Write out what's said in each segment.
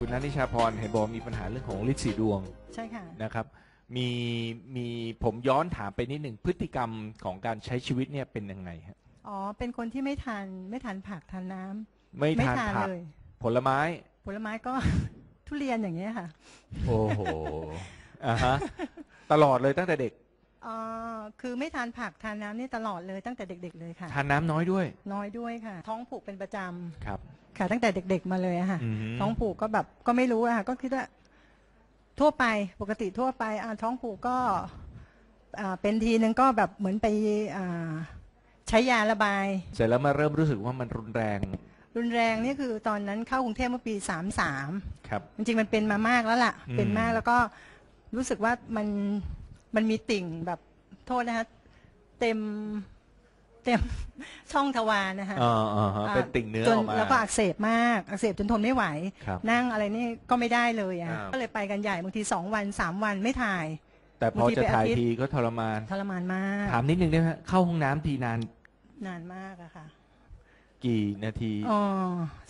คุณนัทนิชาพรเห็นบอกมีปัญหาเรื่องของลินสีดวงใช่ค่ะนะครับ มีมีผมย้อนถามไปนิดหนึ่งพฤติกรรมของการใช้ชีวิตเนี่ยเป็นยังไงฮะอ๋อเป็นคนที่ไม่ทานไม่ทานผักทานน้ำไม่ทานผักเลยผลไม้ ผลไม้ก็ ทุเรียนอย่างเงี้ยค่ะ โอ้โหอ่าฮะตลอดเลยตั้งแต่เด็ก อ๋อคือไม่ทานผักทานน้ำนี่ตลอดเลยตั้งแต่เด็ก ๆ เลยค่ะ ทานน้ำน้อยด้วยน้อยด้วยค่ะ ท้องผูกเป็นประจำครับค่ะ ตั้งแต่เด็ก ๆ มาเลยอะค่ะ อืมท้องผูกก็แบบก็ไม่รู้อะค่ะ ก็คิดว่าทั่วไปปกติทั่วไปอ่าท้องผูกก็อ่าเป็นทีนึงก็แบบเหมือนไปอ่าใช้ยาระบาย เสร็จแล้วมาเริ่มรู้สึกว่ามันรุนแรงรุนแรงนี่คือตอนนั้นเข้ากรุงเทพเมื่อปีสามสาม ครับ จริงๆมันเป็นมามากแล้วล่ะ อืม เป็นมากแล้วก็รู้สึกว่ามัน มันมีติ่งแบบโทษนะคะเต็มเต็มช่องทวารนะคะอ่าอ่าฮะอ่าเป็นติ่งเนื้อจอนอกมา แล้วก็อักเสบมาก อักเสบจนทนไม่ไหว ครับนั่งอะไรนี่ก็ไม่ได้เลยอะอ้าวก็เลยไปกันใหญ่บางทีสองวันสามวันไม่ถ่าย แต่พอบางทีจะไปถ่ายอาทิตย์ ทีก็ทรมาน ทรมานมากถามนิดนึงได้ไหมฮะเข้าห้องน้ำทีนานนานมากอะค่ะกี่นาทีอ๋อ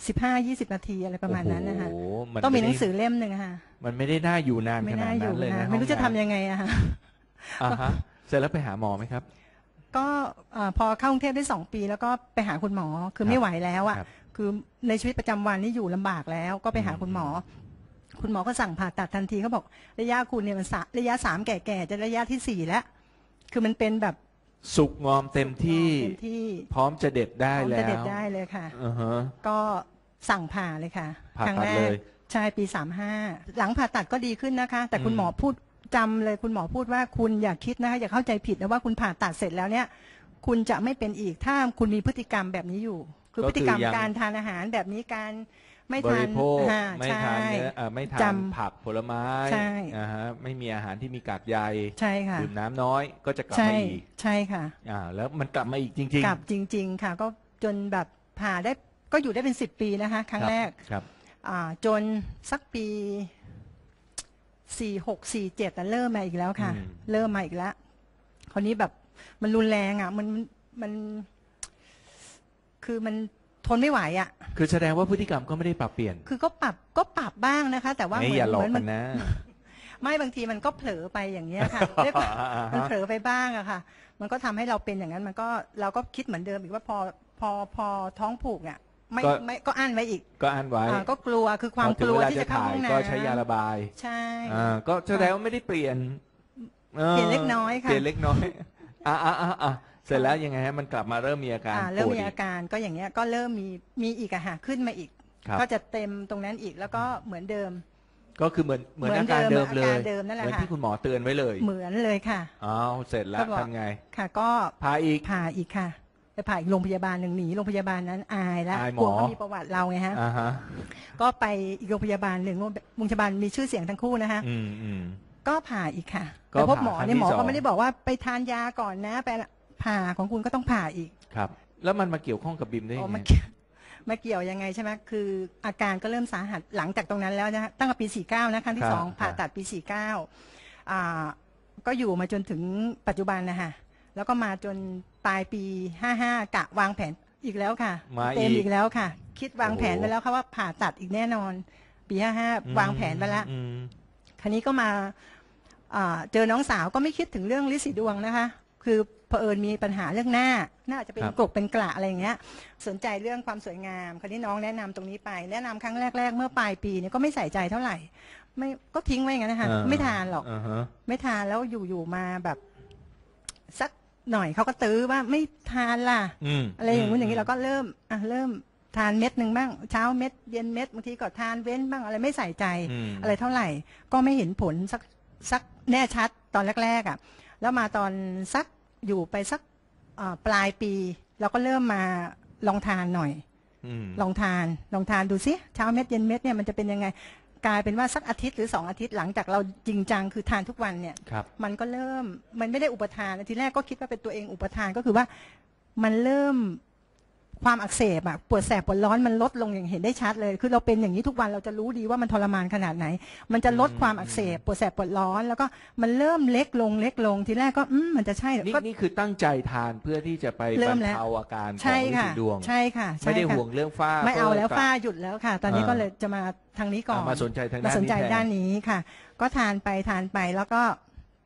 สิบห้ายี่สิบนาทีอะไรประมาณนั้นนะคะโอ้โหนต้องมีไได้หนังสือเล่มหนึ่งอะค่ะ มันไม่ได้น่าอยู่นานไม่ขนาน่าดอนั้ยู่นเลยนะนะไม่รู้จะทำห้อน้ยังไงอะค่ะำ อ่าฮะเสร็จแล้วไปหาหมอไหมครับ ก็เอ่อพอเข้ากรุงเทพได้สองปี แล้วก็ไปหาคุณหมอคือครับไม่ไหวแล้วอะ ครับคือในชีวิตประจำวันนี่อยู่ลำบากแล้วก็ไปหาอืมคุณหมอ คุณหมอก็สั่งผ่าตัดทันทีเขาบอกระยะคุณเนี่ยมันสะระยะสามแก่ๆจะระยะที่สี่แล้ว คือมันเป็นแบบสุกงอมเต็มที่เต็มที่พร้อมจะเด็ดได้พร้อมแล้จะวเด็ดได้เลยค่ะอือฮะ ก็สั่งผ่าเลยค่ะผ่าครั้งตัดแรเลกยใช่ปีสามห้าหลังผ่าตัดก็ดีขึ้นนะคะ แต่คุณอืมหมอพูด จำเลยคุณหมอพูดว่าคุณอย่าคิดนะคะอย่าเข้าใจผิดนะว่าคุณผ่าตัดเสร็จแล้วเนี่ย คุณจะไม่เป็นอีกถ้าคุณมีพฤติกรรมแบบนี้อยู่ คือพฤติกรรมการทานอาหารแบบนี้การไม่บทานริโภคอ่าไม่ใช่ทานเนื้ออ่าไม่ทานจำผักผลไม้ใช่อ่าฮะไม่มีอาหารที่มีกากใยใช่ค่ะดื่มน้ำน้อยก็จะกลับใช่มาอีกใช่ค่ะอ่าแล้วมันกลับมาอีกจริงกลับจริง ๆ ค่ะ ก็จนแบบผ่าได้ก็อยู่ได้เป็นสิบปีนะคะ ครั้งแรกครับอ่าจนสักปี สี่หกสี่เจ็ดเริ่มมาอีกแล้วค่ะ อืม เริ่มมาอีกแล้วคราวนี้แบบมันรุนแรงอะ มันมัน คือมันทนไม่ไหวอะ คือแสดงว่าพฤติกรรมก็ไม่ได้ปรับเปลี่ยนคือก็ปรับก็ปรับบ้างนะคะ แต่ว่าไม่เหมือย่าหลอกเหมืกันมันะ ไม่บางทีมันก็เผลอไปอย่างเงี้ยค่ะ ด้วยความอ่าฮะมันเผลอไปบ้างอะค่ะ มันก็ทำให้เราเป็นอย่างนั้น มันก็เราก็คิดเหมือนเดิมอีกว่าพอพอพอท้องผูกอะ ไม่ก็ ไม่ก็อั้นไว้อีกก็อันไว้อ่าก็กลัวคือความพอกถึงลัวเวลาที่จะจะเข้าถ่ายห้องน้ำก็ใช้ยาระบายใช่ อ่าก็แสดงว่าไม่ได้เปลี่ยนออเปลี่ยนเล็กน้อยค่ะ เปลี่ยนเล็กน้อยอ่าอ่าอ่าอ่าเสร็จแล้วยังไงฮะมันกลับมาเริ่มมีอาการอ่าเริ่มปวดมีอีอากการก็อย่างเงี้ยก็เริ่มมีมีอีกอะค่ะขึ้นมาอีก ครับก็จะเต็มตรงนั้นอีกแล้วก็เหมือนเดิม ก็คือเหมือนเหมือนเหมืออานการเดิเดิมมเลยอาการเดิมนั่นแหละเหมือนค่ะ ที่คุณหมอเตือนไว้เลยเหมือนเลยค่ะ อ้าวเสร็จแล้วก็บอก ทำไงค่ะ ก็พาอีกผ่าอีกค่ะ ไปผ่าอีกโรงพยาบาลหนึ่งหนีโรงพยาบาลนั้นอายแล้วอายหมกอลัวเขามีประวัติเราไงฮะ อ่าฮะก็ไปอีกโรงพยาบาลหนึ่งโรงพยาบาลมีชื่อเสียงทั้งคู่นะคะ อืมอืม ก็ผ่าอีกค่ะก็แต่พบผ่าหมอครั้งเนี่ยหมอที่สอก็งไม่ได้บอกว่าไปทานยาก่อนนะไปผ่าของคุณก็ต้องผ่าอีกครับ แล้วมันมาเกี่ยวข้องกับบิมได้อ๋ยัองไง มาเกี่ยวมาเกี่ยวยังไงใช่ไหมคืออาการก็เริ่มสาหัสหลังจากตรงนั้นแล้วนะฮะตั้งแต่ปี 49 นะครั้งที่สองผ่าตัดปี 49อ่าก็อยู่มาจนถึงปัจจุบันนะคะแล้วก็มาจน ปลายปี 55 กะวางแผนอีกแล้วค่ะมาเต็อีมกอีกแล้วค่ะ คิดวางแผนโอ้โหไว้แล้วค่ะว่าผ่าตัดอีกแน่นอน ปี 55 วางแผนไปแล้วอืมคราวนี้ก็มาอ่าเจอน้องสาวก็ไม่คิดถึงเรื่องลิสีดวงนะคะ คือเผอิญมีปัญหาเรื่องหน้า หน้าจะเป็นครับกรกเป็นกระอะไรอย่างเงี้ย สนใจเรื่องความสวยงาม คราวนี้น้องแนะนำตรงนี้ไป แนะนำครั้งแรก ๆ เมื่อปลายปีเนี่ยก็ไม่ใส่ใจเท่าไหร่ ไม่ก็ทิ้งไว้อย่างนั้นนะคะอ่ไม่ทานหรอกาฮะไม่ทานแล้วอยู่ๆมาแบบสัก หน่อยเขาก็ตื้อว่าไม่ทานล่ะ อืมอะไรอย่างงู้นอย่างนี้เราก็เริ่มอะเริ่มทานเม็ดหนึ่งบ้างเช้าเม็ดเย็นเม็ดบางทีก็ทานเว้นบ้างอะไรไม่ใส่ใจ มอะไรเท่าไหร่ ก็ไม่เห็นผลสักสักแน่ชัดตอนแรกๆอะ่ะ แล้วมาตอนสักอยู่ไปสักอ่าปลายปี เราก็เริ่มมาลองทานหน่อย อืม ลองทานลองทานดูสิเช้าเม็ดเย็นเม็ดเนี่ยมันจะเป็นยังไง กลายเป็นว่าสักอาทิตย์หรือสองอาทิตย์หลังจากเราจริงจังคือทานทุกวันเนี่ย ครับ มันก็เริ่มมันไม่ได้อุปทานทีแรกก็คิดว่าเป็นตัวเองอุปทานก็คือว่ามันเริ่ม ความอักเสบอะปวดแสบปวดร้อนมันลดลงอย่างเห็นได้ชัดเลย คือเราเป็นอย่างนี้ทุกวันเราจะรู้ดีว่ามันทรมานขนาดไหน มันจะลดอืมความอักเสบปวดแสบปวดร้อน แล้วก็มันเริ่มเล็กลงเล็กลงทีแรกก็อืมมันจะใช่เหรอนี่ก็ นี่คือตั้งใจทานเพื่อที่จะไปเริ่บรมรแล้ว เทาอาการขอใช่งฤทค่ะ ธิ์ดวง ใช่ค่ะใช่ไม่ได้ค่ะห่วงเรื่องฝ้าไม่เอาแล้วพิ่ฝ้าหยุดแล้วค่ะ ตอนนี้อ่าก็เลยจะมาทางนี้ก่อนอ่ามาสนใจทางมาด้านสนใจนี้แทนด้านนี้ค่ะ ก็ทานไปทานไปแล้วก็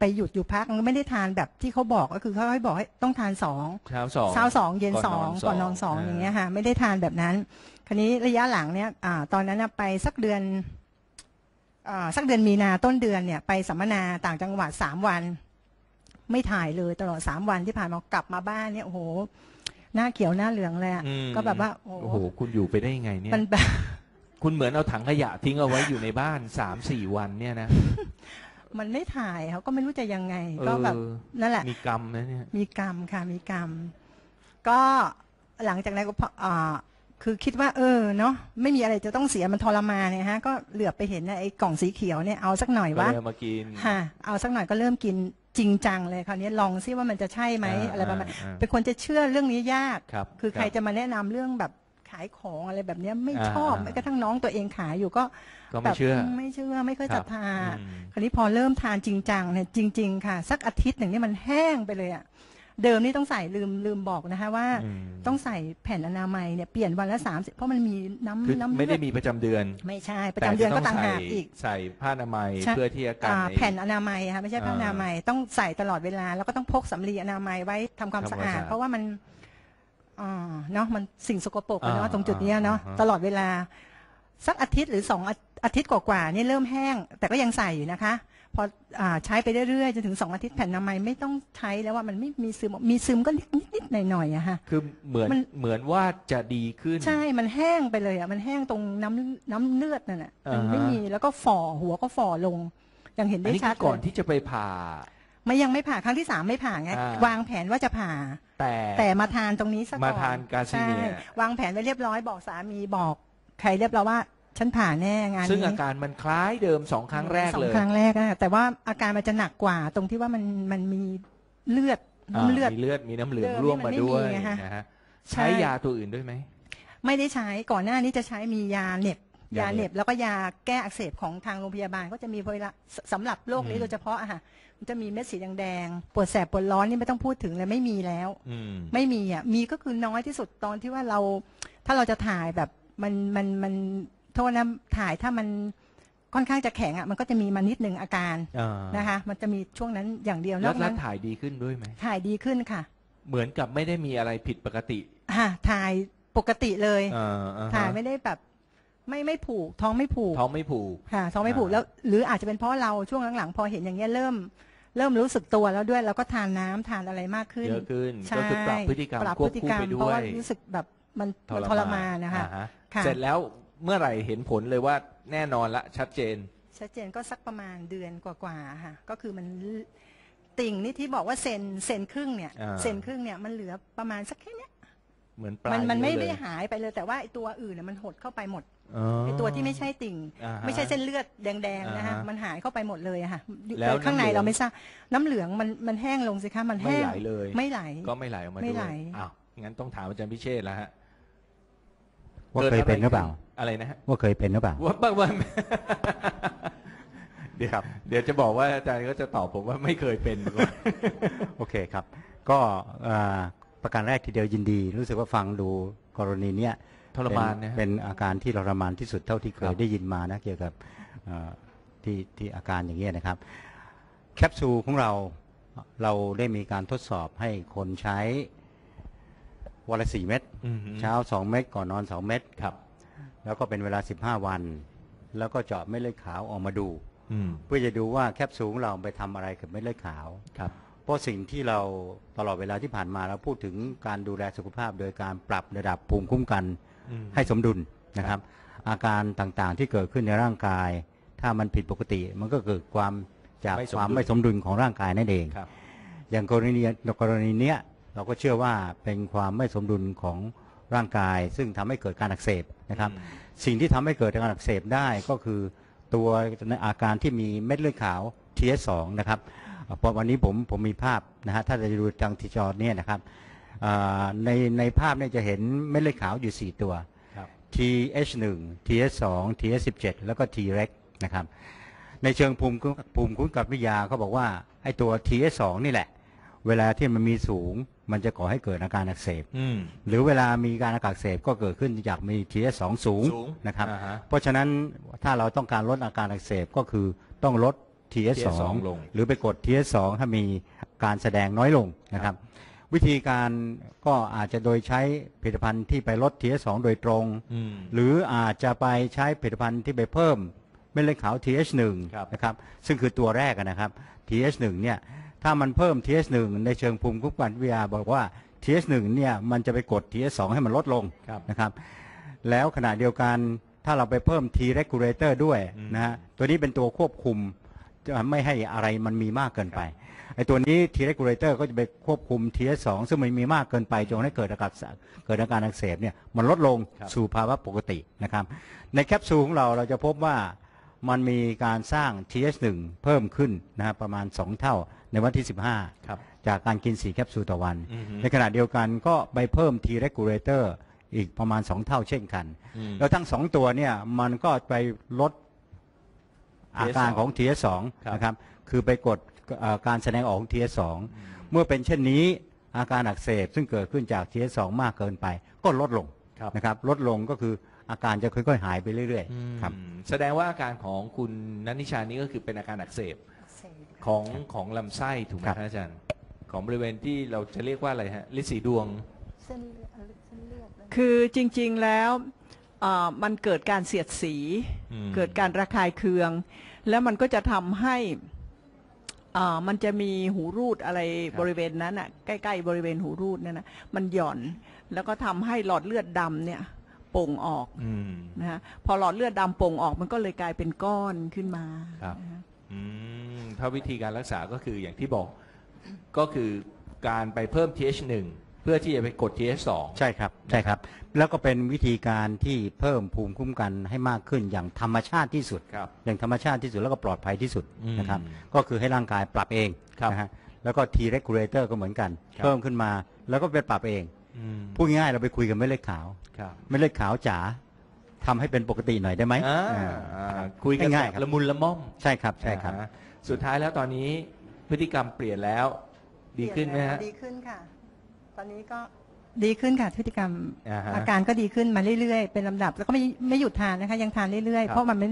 ไปหยุดอยู่พักไม่ได้ทานแบบที่เขาบอกก็คือเขาให้บอกให้ต้องทานสองเช้าสองเช้าสองเย็นสองก่ก่ออนนนนออนนสสอองงอย่างเงี้ยค่ะไม่ได้ทานแบบนั้น คราวนี้ระยะหลังเนี่ยอ่าตอนนั้นน่ะไปสักเดือนอ่าสักเดือนมีนาต้นเดือนเนี่ย ไปสัมมนาต่างจังหวัดสามวัน ไม่ถ่ายเลยตลอดสามวันที่ผ่านมากลับมาบ้านเนี่ยโอ้โหหน้าเขียวหน้าเหลืองเลยอะอืมก็แบบว่าโอ้โอ้โหโหคุณอยู่ไปได้ยังไงเนี่ยมันแบบคุณเหมือนเอาถังขยะทิ้งเอาไว้อยู่ในบ้านสามสี่วันเนี่ยนะ มันไม่ถ่ายเขาก็ไม่รู้จะยังไง ก็แบบเออนั่นแหละ มีกรรมนะเนี่ยมีกรรมค่ะมีกรรม ก็หลังจากนั้นก็พออ่าคือคิดว่าเออเนาะไม่มีอะไรจะต้องเสียมันทรมานเนี่ยฮะ ก็เหลือบไปเห็นน่ะไอ้กล่องสีเขียวเนี่ยเอาสักหน่อยก็ว่าเลยเอามากินฮะเอาสักหน่อยก็เริ่มกินจริงจังเลยคราวนี้ลองซิว่ามันจะใช่ไหมอะไรประมาณอ่าเป็นคนจะเชื่อเรื่องนี้ยากครับคือใครบจะมาแนะนำเรื่องแบบ ขายของอะไรแบบเนี้ยไม่อ่าชอบอ่าแม้กระทั่งน้องตัวเองขายอยู่ก็ก็แบไม่บเชื่อไม่เชื่อไม่เคยครัศบ รัทธา อืม คราวนี้พอเริ่มทานจริงจังเนี่ยจริง ๆ ค่ะ สักอาทิตย์หนึ่งนี่มันแห้งไปเลยอะเดิมนี่ต้องใส่ลืมลืมบอกนะคะว่า อืม ต้องใส่แผ่นอนามัยเนี่ยเปลี่ยนวันละสามสิบเพราะมันมีน้ำคือน้ำไม่ได้เลือมีประจำเดือนไม่ใช่ประจำเดือนก็ต่างหากอีก ใส่ผ้าอนามัยใช่ เพื่อที่อาการอ่าในแผ่นอนามัยค่ะไม่ใช่ผ้าอ่าอนามัยต้องใส่ตลอดเวลา แล้วก็ต้องพกสำลีอนามัยไว้ทำความทำความสะอาด สะอาด เพราะว่ามัน อ่าเนาะมันสิ่งสกปรกอะเนาะอ่าตรงจุดเนี้ยเนาะอ่าตลอดเวลา สักอาทิตย์หรือสองอาอาทิตย์กว่าๆนี่เริ่มแห้ง แต่ก็ยังใส่อยู่นะคะ พออ่าใช้ไปเรื่อยๆจนถึงสองอาทิตย์แผ่นอนามัยไม่ต้องใช้แล้วว่ามันไม่มีซึมมีซึมก็นิดๆหน่อยๆอะค่ะคือเหมือนมัน เหมือนว่าจะดีขึ้น ใช่ มันแห้งไปเลยอะ มันแห้งตรงน้ำน้ำเลือดนั่นแหละมันไม่อ่าฮะมี แล้วก็ฝ่อหัวก็ฝ่อลง ยังเห็นอันได้นี้ชัคืดอก่อนเลยที่จะไปผ่าไม่ยังไม่ผ่าครั้งที่สามไม่ผ่าไง อ่าวางแผนว่าจะผ่า แต่แต่มาทานตรงนี้ซะก่อนมาทานกาซิเนีย ใช่วางแผนไว้เรียบร้อยบอกสามีบอกใครเรียบร้อยว่า ฉันผ่าแน่งานซึ่งนี้อาการมันคล้ายเดิมสองครั้งแรกสอเลงยครั้งแรกนะแต่ว่าอาการมันจะหนักกว่า ตรงที่ว่ามันมันมีเลือดอ่าน้ำเลือดมีเลือดมีน้ำเหลืองเดิมร่วมมานี่มันไม่ด้วยมีไงฮะนะฮะใช่ ใช้ยาตัวอื่นด้วยไหม ไม่ได้ใช้ก่อนหน้านี้จะใช้มียาเหน็บ ยายาเหเหน็น็บบแล้วก็ยาแก้อักเสบของทางโรงพยาบาล ก็จะมีเวลาสสำหรับโรคนี้อืมโดยเฉพาะอะค่ะมันจะมีเม็ดสีแดงๆปวดแสบปวดร้อนนี่ไม่ต้องพูดถึงเลยไม่มีแล้ว อืม ไม่มีอะมีก็คือน้อยที่สุดตอนที่ว่าเรา ถ้าเราจะถ่ายแบบมันมันมันโทษนะถ่ายถ้ามันค่อนข้างจะแข็งอะมันก็จะมีมานิดหนึ่งอาการอ่านะคะ มันจะมีช่วงนั้นอย่างเดียวนแล้อวกแล้นั้วนถ่ายดีขึ้นด้วยไหม ถ่ายดีขึ้นค่ะเหมือนกับไม่ได้มีอะไรผิดปกติ ค่ะถ่ายปกติเลย อ่าอ่ฮะถ่ายไม่ได้แบบ ไม่ไม่ผูก ท้องไม่ผูกท้องไม่ผูก ค่ะท้องไม่ผูกอ่าแล้ว หรืออาจจะเป็นเพราะเราช่วงหลังๆ พอเห็นอย่างเงี้ยเริ่ม เริ่มรู้สึกตัวแล้วด้วยเราก็ทานน้ำทานอะไรมากขึ้นเยอะขึ้นใช่ก็คือปรับพฤติกรรมปรับควพบฤติคู่กรรไปมด้เพราะวว่ายรู้สึกแบบมันมันทรมานนะคะอ่าฮค่ะเสร็จแล้วเมื่อไหร่เห็นผลเลยว่าแน่นอนละชัดเจน ชัดเจนก็สักประมาณเดือนกว่าๆค่ะ ก็คือมันติ่งนี่ที่บอกว่าเซนเซนครึ่งเนี่ยอ่าเซนครึ่งเนี่ยมันเหลือประมาณสักแค่เนี้ยเหมือนปลายมันมันไม่วได้เลยหายไปเลยแต่ว่าไอ้ตัวอื่นเนี่ยมันหดเข้าไปหมดอ๋อ ไอ้ตัวที่ไม่ใช่ติ่ง อ่าฮะไม่ใช่เส้นเลือดแดงๆนะคะอ่าฮะมันหายเข้าไปหมดเลยอะค่ะอยู่แล้วข้างในน้ำเหลืองเราไม่ทราบน้ำเหลืองมันมันแห้งลงสิคะมันไม่แห้งไหลเลย ไม่ไหล ก็ไม่ไหลออกมาไม่ด้วไหลยอ้าวงั้นต้องถามอาจารย์พิเชษแล้วฮะว่าเคยเป็นหรือเปล่า อะไรนะฮะ ว่าเคยเป็นหรือเปล่า ว่าบ้างว่าเดี๋ยวครับ เดี๋ยวจะบอกว่าอาจารย์ก็จะตอบผมว่าไม่เคยเป็นโอเคครับ ก็อ่าประการแรกทีเดียวยินดี รู้สึกว่าฟังดูกรณีเนี้ย ทรมานเป็นะฮะ เป็นอาการที่ทรมานที่สุดเท่าที่เคครัยบ ได้ยินมานะเกี่ยวกับเอ่อที่ที่อาการอย่างเงี้ยนะครับ แคปซูลของเราเราได้มีการทดสอบให้คนใช้วันละสี่เม็ดอืมเช้าสองเม็ดก่อนนอนสองเม็ดครับ แล้วก็เป็นเวลา15วัน แล้วก็เจาะเม็ดเลือดขาวออกมาดู อืมเพื่อจะดูว่าแคปซูลของเราไปทำอะไรกับเม็ดเลือดขาว ครับ เพราะสิ่งที่เราตลอดเวลาที่ผ่านมาเราพูดถึงการดูแลสุขภาพโดยการปรับระดับภูมิคุ้มกันอืม ให้สมดุลนะครับ อาการต่างๆที่เกิดขึ้นในร่างกาย ถ้ามันผิดปกติ มันก็เกิดความจากไม่สมดุล ความไม่สมดุลของร่างกายนั่นเอง ครับ อย่างกรณีกรณีเนี้ยเราก็เชื่อว่าเป็นความไม่สมดุลของร่างกาย ซึ่งทำให้เกิดการอักเสบนะครับ อืม สิ่งที่ทำให้เกิดการอักเสบได้ก็คือตัวอาการที่มีเม็ดเลือดขาว TS2 นะครับเอ่อเพราะวันนี้ผมผมมีภาพนะฮะถ้าจะดูทางทีจอเนี่ยนะครับอ่า ในในภาพเนี่ยจะเห็นเม็ดเลือดขาวอยู่ 4 ตัวครับ TH1 TH2 TH17 แล้วก็ Treg นะครับ ในเชิงภูมิคุ้มภูมิคุ้มกันวิทยาเขาบอกว่าไอ้ตัว TH2 นี่แหละ เวลาที่มันมีสูงมันจะก่อให้เกิดอาการอักเสบอืมหรือเวลามีการอาการอักเสบก็เกิดขึ้นจากมี TH2 สูงสูงนะครับอ่าฮะเพราะฉะนั้นถ้าเราต้องการลดอาการอักเสบก็คือต้องลด TH2 TH2 ลง หรือไปกด TH2 ถ้ามีการแสดงน้อยลงนะครับ วิธีการก็อาจจะโดยใช้ผลิตภัณฑ์ที่ไปลด TH2 โดยตรง อืม หรืออาจจะไปใช้ผลิตภัณฑ์ที่ไปเพิ่มเม็ดเลือดขาว TH1 ครับ นะครับซึ่งคือตัวแรกอะนะครับ TH1 เนี่ยถ้ามันเพิ่ม TH1 ในเชิงภูมิคุ้มกันวิทยาบอกว่า TH1 เนี่ยมันจะไปกด TH2 ให้มันลดลงครับ นะครับ แล้วขณะเดียวกันถ้าเราไปเพิ่ม T regulator ด้วยอืมนะฮะตัวนี้เป็นตัวควบคุม จะไม่ให้อะไรมันมีมากเกินไป ไอ้ตัวนี้ T regulator ก็จะไปควบคุม TH2 ซึ่งมันมีมากเกินไปจนให้เกิดอาการเกิดอาการอักเสบเนี่ยมันลดลงครับสู่ภาวะปกตินะครับ ในแคปซูลของเราเราจะพบว่ามันมีการสร้าง TH1 เพิ่มขึ้นนะฮะประมาณ 2 เท่าในวันที่ 15 ครับ จากการกิน 4 แคปซูลต่อวัน อือฮึในขณะเดียวกันก็ไปเพิ่ม T regulator อีกประมาณ 2 เท่าเช่นกัน อืมแล้วทั้ง 2 ตัวเนี่ยมันก็ไปลดอาการของ TS2 ครับ นะครับ คือไปกดเอ่อ การแสดงออกของ TS2 เมื่อเป็นเช่นนี้อาการอักเสบซึ่งเกิดขึ้นจาก TS2 มากเกินไป ก็ลดลงครับนะครับลดลงก็คืออาการจะค่อยๆ หายไปเรื่อยอืมๆครับแสดงว่าอาการของคุณนันนิชานี่ก็คือเป็นอาการอักเสบของของลำไส้ถูกไหมครับครับอาจารย์ ของบริเวณที่เราจะเรียกว่าอะไรฮะลิสีดวงเส้นเลือดเส้นเลือดเลยคือจริงๆแล้วเอ่อมันเกิดการเสียดสีอืมเกิดการระคายเคือง แล้วมันก็จะทำให้ เอ่อมันจะมีหูรูดอะไรบริเวณนั้นอะใกล้ๆ บริเวณหูรูดนั่นนะมันหย่อนแล้วก็ทำให้หลอดเลือดดำเนี่ยโป่งออกอืมนะฮะพอหลอดเลือดดำโป่งออกมันก็เลยกลายเป็นก้อนขึ้นมาครับ นะฮะอืมถ้าวิธีการรักษาก็คืออย่างที่บอกก็คือการไปเพิ่ม TH1 เพื่อที่จะไปกด TH2 ใช่ครับใช่ครับ แล้วก็เป็นวิธีการที่เพิ่มภูมิคุ้มกันให้มากขึ้นอย่างธรรมชาติที่สุด ครับ อย่างธรรมชาติที่สุดแล้วก็ปลอดภัยที่สุดอืมนะครับ ก็คือให้ร่างกายปรับเองครับ นะฮะแล้วก็ T regulator ก็เหมือนกันครับเพิ่มขึ้นมาแล้วก็ไปปรับเอง อืมพูดง่ายๆเราไปคุยกับเม็ดเลือดขาว ครับเม็ดเลือดขาวจ๋าทำให้เป็นปกติหน่อยได้ไหมอ่าอ่าอ่าคุยกันง่ายแบๆครับบละมุนละม่อมใช่ครับใช่ครับ อ่าฮะสุดท้ายแล้วตอนนี้พฤติกรรมเปลี่ยนแล้วดีขึ้นไหมฮะ ดีขึ้นค่ะ ตอนนี้ก็ดีขึ้นค่ะพฤติกรรมอ่าฮะ อาการก็ดีขึ้นมาเรื่อยๆ เป็นลำดับ แล้วก็ไม่ไม่หยุดทานนะคะ ยังทานเรื่อยครับๆเพราะมันไม่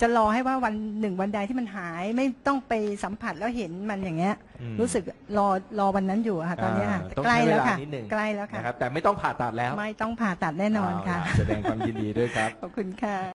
จะรอให้ว่าวันหนึ่งวันใดที่มันหายไม่ต้องไปสัมผัสแล้วเห็นมันอย่างเงี้ย อืม รู้สึกรอรอวันนั้นอยู่อะค่ะ ตอนเนี้ยค่ะาต้องใกล้ใช้เวแล้วลาค่ะนิดหนึ่ง ใกล้แล้วค่ะ นะครับแต่ไม่ต้องผ่าตัดแล้วไม่ต้องผ่าตัดแน่นอนค่ะ เาล่แสดงความยินดีด้วยครับ ขอบคุณค่ะ